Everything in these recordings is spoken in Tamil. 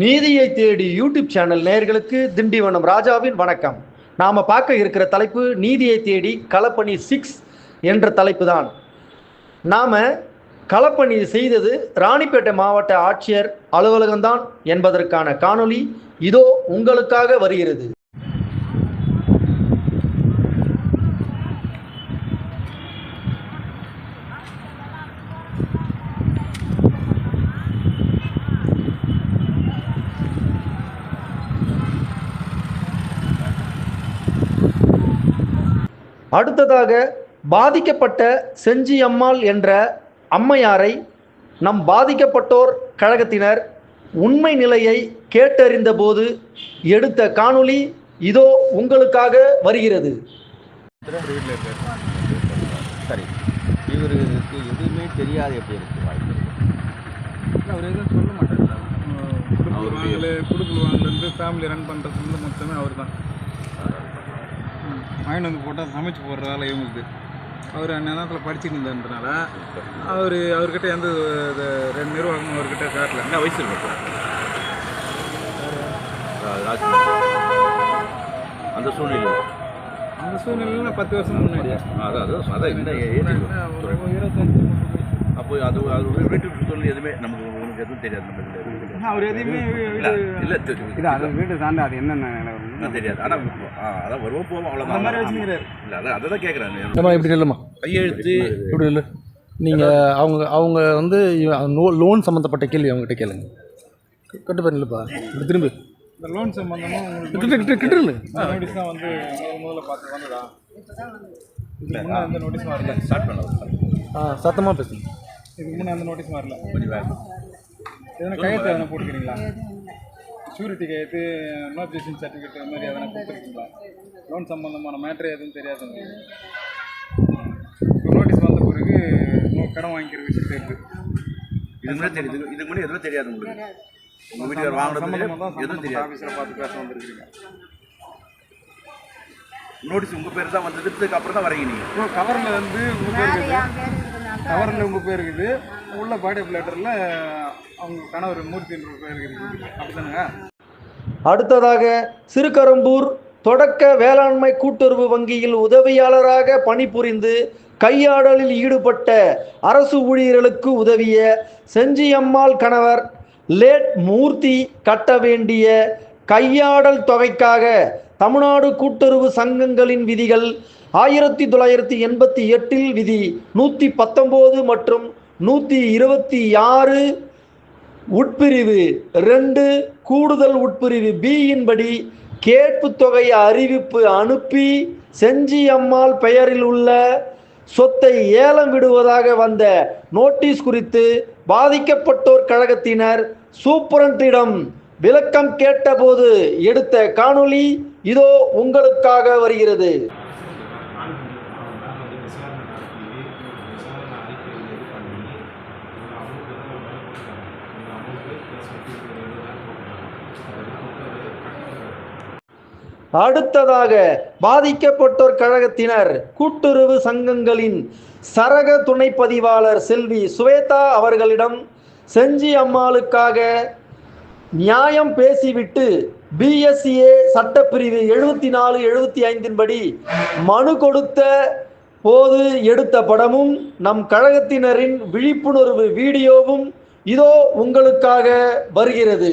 நீதியை தேடி யூடியூப் சேனல் நேர்களுக்கு திண்டிவனம் ராஜாவின் வணக்கம். நாம் பார்க்க இருக்கிற தலைப்பு நீதியை தேடி களப்பணி சிக்ஸ் என்ற தலைப்பு தான் நாம் களப்பணி செய்தது ராணிப்பேட்டை மாவட்ட ஆட்சியர் அலுவலகம்தான் என்பதற்கான காணொளி இதோ உங்களுக்காக வருகிறது. அடுத்ததாக பாதிக்கப்பட்ட செஞ்சி அம்மாள் என்ற அம்மையாரை நம் பாதிக்கப்பட்டோர் கழகத்தினர் உண்மை நிலையை கேட்டறிந்த போது எடுத்த காணொளி இதோ உங்களுக்காக வருகிறது. சரி. இவருக்கு எதுவுமே தெரியாது எப்படி இருக்கு வாய்ப்பு? அவர் எதுவும் சொல்ல மாட்டார். குடுக்கல் அவருடைய- வாங்கல குடுக்கல் வாங்கலேருந்து ஃபேமிலி ரன் பண்ணுறது மொத்தமே அவர் தான் வாங்கிட்டு வந்து போட்டால் சமைச்சு போடுற வேலை இவங்களுக்கு. அவர் அந்நேரத்தில் படிச்சுட்டு இருந்ததுனால அவர் அவர்கிட்ட எந்த ரெண்டு நிர்வாகமும் அவர்கிட்ட காட்டல என்ன வயசு இருக்கும் அந்த சூழ்நிலை. அந்த சூழ்நிலையில் பத்து வருஷம் முன்னாடி. அதான் அதான் அதான் இருபத்தஞ்சு அப்போ அது அது ஒரு வீட்டு சூழ்நிலை எதுவுமே நமக்கு உங்களுக்கு எதுவும் தெரியாது நம்ம. அவர் எதையுமே இல்ல வீடு சார்ந்து அது என்னென்ன இன்னும் தெரியாது. ஆனால் அதான் வருவோம் போவோம் அந்த மாதிரி அவ்வளோதான் வச்சுக்கிறார் இல்லை அதான் அதை தான் கேட்குறேன் இப்படி இல்லைம்மா. கையெழுத்து. இப்படி இல்லை. நீங்கள் அவங்க அவங்க வந்து லோன் சம்மந்தப்பட்ட கேள்வி அவங்ககிட்ட கேளுங்க. கட்டு பண்ணி இல்லைப்பா இப்படி திரும்பி. இந்த லோன் சம்பந்தமாக உங்களுக்கு கிட்ட கிட்ட கிட்ட இல்லை. நோட்டீஸ் தான் வந்து முதல்ல பார்த்து வந்ததா? இதுக்கு முன்னே எந்த நோட்டீஸும் வரல? ஸ்டார்ட் பண்ணலாம் ஆ சத்தமாக பேசுங்க. இதுக்கு முன்னே எந்த நோட்டீஸும் வரல? எதனா கையெழுத்து எதனா போட்டுக்கிறீங்களா? ஷூரிட்டி கையெழுத்து நோட்டிஃபிகேஷன் சர்டிஃபிகேட் அது மாதிரி எதனா கொடுத்துருக்கீங்களா? லோன் சம்மந்தமான மேட்ரு எதுவும் தெரியாது உங்களுக்கு நோட்டீஸ் வந்த பிறகு கடன் வாங்கிக்கிற விஷயம் தெரியுது இதுக்கு முன்னாடி தெரியுது. இதுக்கு முன்னாடி எதுவும் தெரியாது உங்களுக்கு. உங்கள் வீட்டுக்கார் வாங்கினது எதுவும் தெரியாது. ஆஃபீஸில் பார்த்து பேச வந்திருக்கீங்க நோட்டீஸ் உங்கள் பேர் தான் வந்ததுக்கு அப்புறம் தான் வரீங்க நீங்கள் கவரில் வந்து உங்கள் பேர் இருக்குது. கவரில் உங்கள் பேர் இருக்குது. உள்ள பாடி லெட்டரில் அவங்க கணவர் மூர்த்தின்ற பேர் இருக்குது. அடுத்ததாக சிறுகரம்பூர் தொடக்க வேளாண்மை கூட்டுறவு வங்கியில் உதவியாளராக பணிபுரிந்து கையாடலில் ஈடுபட்ட அரசு ஊழியர்களுக்கு உதவிய செஞ்சியம்மாள் கணவர் லேட் மூர்த்தி கட்ட வேண்டிய கையாடல் தொகைக்காக தமிழ்நாடு கூட்டுறவு சங்கங்களின் விதிகள் ஆயிரத்தி தொள்ளாயிரத்தி எண்பத்தி எட்டில் விதி நூற்றி பத்தொம்போது மற்றும் நூற்றி இருபத்தி ஆறு உட்பிரிவு ரெண்டு கூடுதல் உட்பிரிவு பியின் படி கேட்பு தொகை அறிவிப்பு அனுப்பி செஞ்சி அம்மாள் பெயரில் உள்ள சொத்தை ஏலம் விடுவதாக வந்த நோட்டீஸ் குறித்து பாதிக்கப்பட்டோர் கழகத்தினர் சூப்பரண்டிடம் விளக்கம் கேட்டபோது எடுத்த காணொளி இதோ உங்களுக்காக வருகிறது. அடுத்ததாக பாதிக்கப்பட்டோர் கழகத்தினர் கூட்டுறவு சங்கங்களின் சரக துணை பதிவாளர் செல்வி சுவேதா அவர்களிடம் செஞ்சி அம்மாளுக்காக நியாயம் பேசிவிட்டு பிஎஸ்சிஏ சட்டப்பிரிவு எழுபத்தி நாலு எழுபத்தி ஐந்தின் படி மனு கொடுத்த போது எடுத்த படமும் நம் கழகத்தினரின் விழிப்புணர்வு வீடியோவும் இதோ உங்களுக்காக வருகிறது.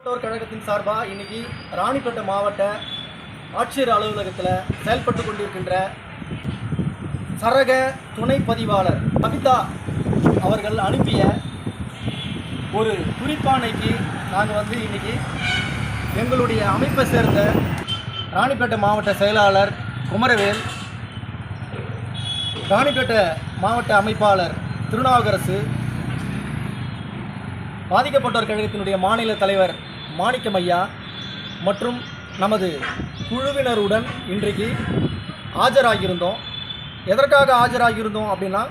மாவட்ட கழகத்தின் சார்பாக இன்னைக்கு ராணிப்பேட்டை மாவட்ட ஆட்சியர் அலுவலகத்தில் செயல்பட்டு கொண்டிருக்கின்ற சரக துணை பதிவாளர் கவிதா அவர்கள் அனுப்பிய ஒரு குறிப்பானைக்கு நாங்கள் வந்து இன்னைக்கு எங்களுடைய அமைப்பை சேர்ந்த ராணிப்பேட்டை மாவட்ட செயலாளர் குமரவேல் ராணிப்பேட்டை மாவட்ட அமைப்பாளர் திருநாவுக்கரசு பாதிக்கப்பட்டோர் கழகத்தினுடைய மாநில தலைவர் மாணிக்கம் ஐயா மற்றும் நமது குழுவினருடன் இன்றைக்கு ஆஜராகியிருந்தோம். எதற்காக ஆஜராகியிருந்தோம் அப்படின்னா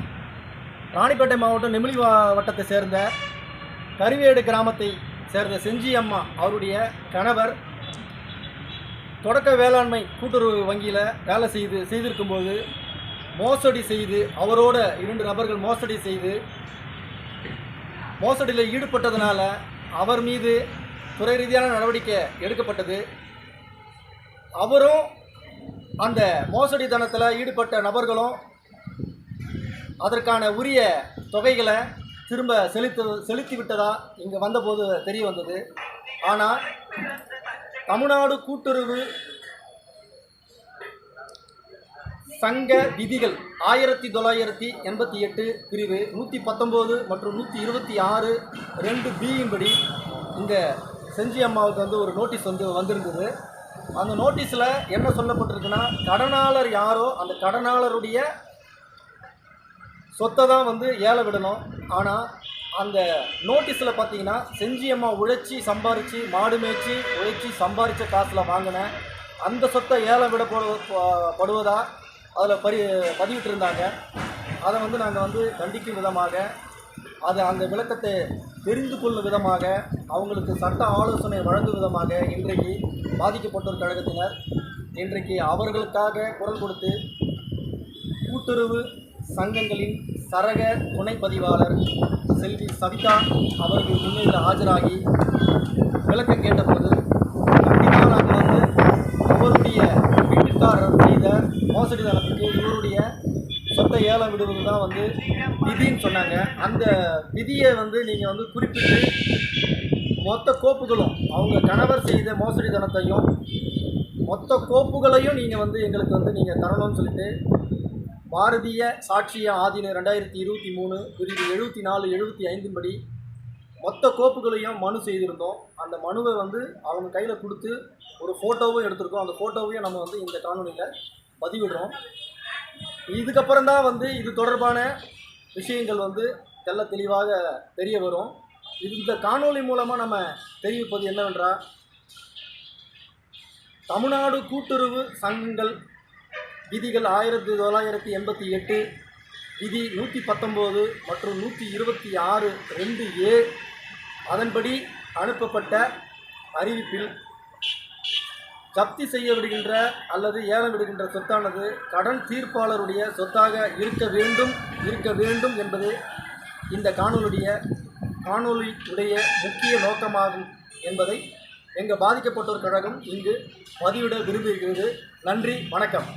ராணிப்பேட்டை மாவட்டம் நெமிலி வட்டத்தை சேர்ந்த கருவேடு கிராமத்தை சேர்ந்த செஞ்சி அம்மா அவருடைய கணவர் தொடக்க வேளாண்மை கூட்டுறவு வங்கியில் வேலை செய்து செய்திருக்கும்போது மோசடி செய்து அவரோட இரண்டு நபர்கள் மோசடி செய்து மோசடியில் ஈடுபட்டதுனால அவர் மீது துறை ரீதியான நடவடிக்கை எடுக்கப்பட்டது. அவரும் அந்த மோசடி தனத்தில் ஈடுபட்ட நபர்களும் அதற்கான உரிய தொகைகளை திரும்ப செலுத்து செலுத்தி விட்டதா இங்கே வந்தபோது தெரிய வந்தது. ஆனால் தமிழ்நாடு கூட்டுறவு சங்க விதிகள் ஆயிரத்தி தொள்ளாயிரத்தி எண்பத்தி எட்டு பிரிவு நூற்றி பத்தொம்போது மற்றும் நூற்றி இருபத்தி ஆறு ரெண்டு பியின்படி இந்த செஞ்சி அம்மாவுக்கு வந்து ஒரு நோட்டீஸ் வந்து வந்திருந்தது. அந்த நோட்டீஸில் என்ன சொல்லப்பட்டிருக்குன்னா கடனாளர் யாரோ அந்த கடனாளருடைய சொத்தை தான் வந்து ஏழை விடணும். ஆனால் அந்த நோட்டீஸில் பார்த்தீங்கன்னா செஞ்சியம்மா உழைச்சி சம்பாரித்து மாடு மேய்ச்சி உழைச்சி சம்பாரித்த காசில் வாங்கின அந்த சொத்தை ஏழை விட படுவதா அதில் பரி பதிவிட்டிருந்தாங்க. அதை வந்து நாங்கள் வந்து கண்டிக்கும் விதமாக அது அந்த விளக்கத்தை தெரிந்து கொள்ளும் விதமாக அவங்களுக்கு சட்ட ஆலோசனை வழங்கும் விதமாக இன்றைக்கு பாதிக்கப்பட்டோர் கழகத்தினர் இன்றைக்கு அவர்களுக்காக குரல் கொடுத்து கூட்டுறவு சங்கங்களின் சரக துணை பதிவாளர் செல்வி சவிதா அவர்கள் முன்னிலையில் ஆஜராகி விளக்கம் கேட்டபோது கண்டிப்பாக நாங்கள் வந்து அவருடைய வீட்டுக்காரர் செய்த மோசடி தளத்துக்கு இவருடைய சொத்தை ஏலம் விடுவது தான் வந்து விதின்னு சொன்னாங்க. அந்த விதியை வந்து நீங்கள் வந்து குறிப்பிட்டு மொத்த கோப்புகளும் அவங்க கணவர் செய்த மோசடி தனத்தையும் மொத்த கோப்புகளையும் நீங்கள் வந்து எங்களுக்கு வந்து நீங்கள் தரணும்னு சொல்லிட்டு பாரதிய சாட்சிய ஆதீன ரெண்டாயிரத்தி இருபத்தி மூணு பிரிவு எழுபத்தி நாலு எழுபத்தி ஐந்தின் படி மொத்த கோப்புகளையும் மனு செய்திருந்தோம். அந்த மனுவை வந்து அவங்க கையில் கொடுத்து ஒரு ஃபோட்டோவும் எடுத்திருக்கோம். அந்த ஃபோட்டோவையும் நம்ம வந்து இந்த காணொலியில் பதிவிடுறோம். இதுக்கப்புறம் தான் வந்து இது தொடர்பான விஷயங்கள் வந்து தெல்ல தெளிவாக தெரிய வரும். இது இந்த காணொலி மூலமாக நம்ம தெரிவிப்பது என்னவென்றால் தமிழ்நாடு கூட்டுறவு சங்கங்கள் விதிகள் ஆயிரத்தி தொள்ளாயிரத்தி எண்பத்தி எட்டு விதி நூற்றி பத்தொம்போது மற்றும் நூற்றி இருபத்தி ஆறு ரெண்டு ஏ அதன்படி அனுப்பப்பட்ட அறிவிப்பில் ஜப்தி செய்ய விடுகின்ற அல்லது ஏலம் விடுகின்ற சொத்தானது கடன் தீர்ப்பாளருடைய சொத்தாக இருக்க வேண்டும் இருக்க வேண்டும் என்பது இந்த காணொலியுடைய காணொலியுடைய முக்கிய நோக்கமாகும் என்பதை எங்கள் பாதிக்கப்பட்டோர் கழகம் இங்கு பதிவிட விரும்புகிறது. நன்றி வணக்கம்.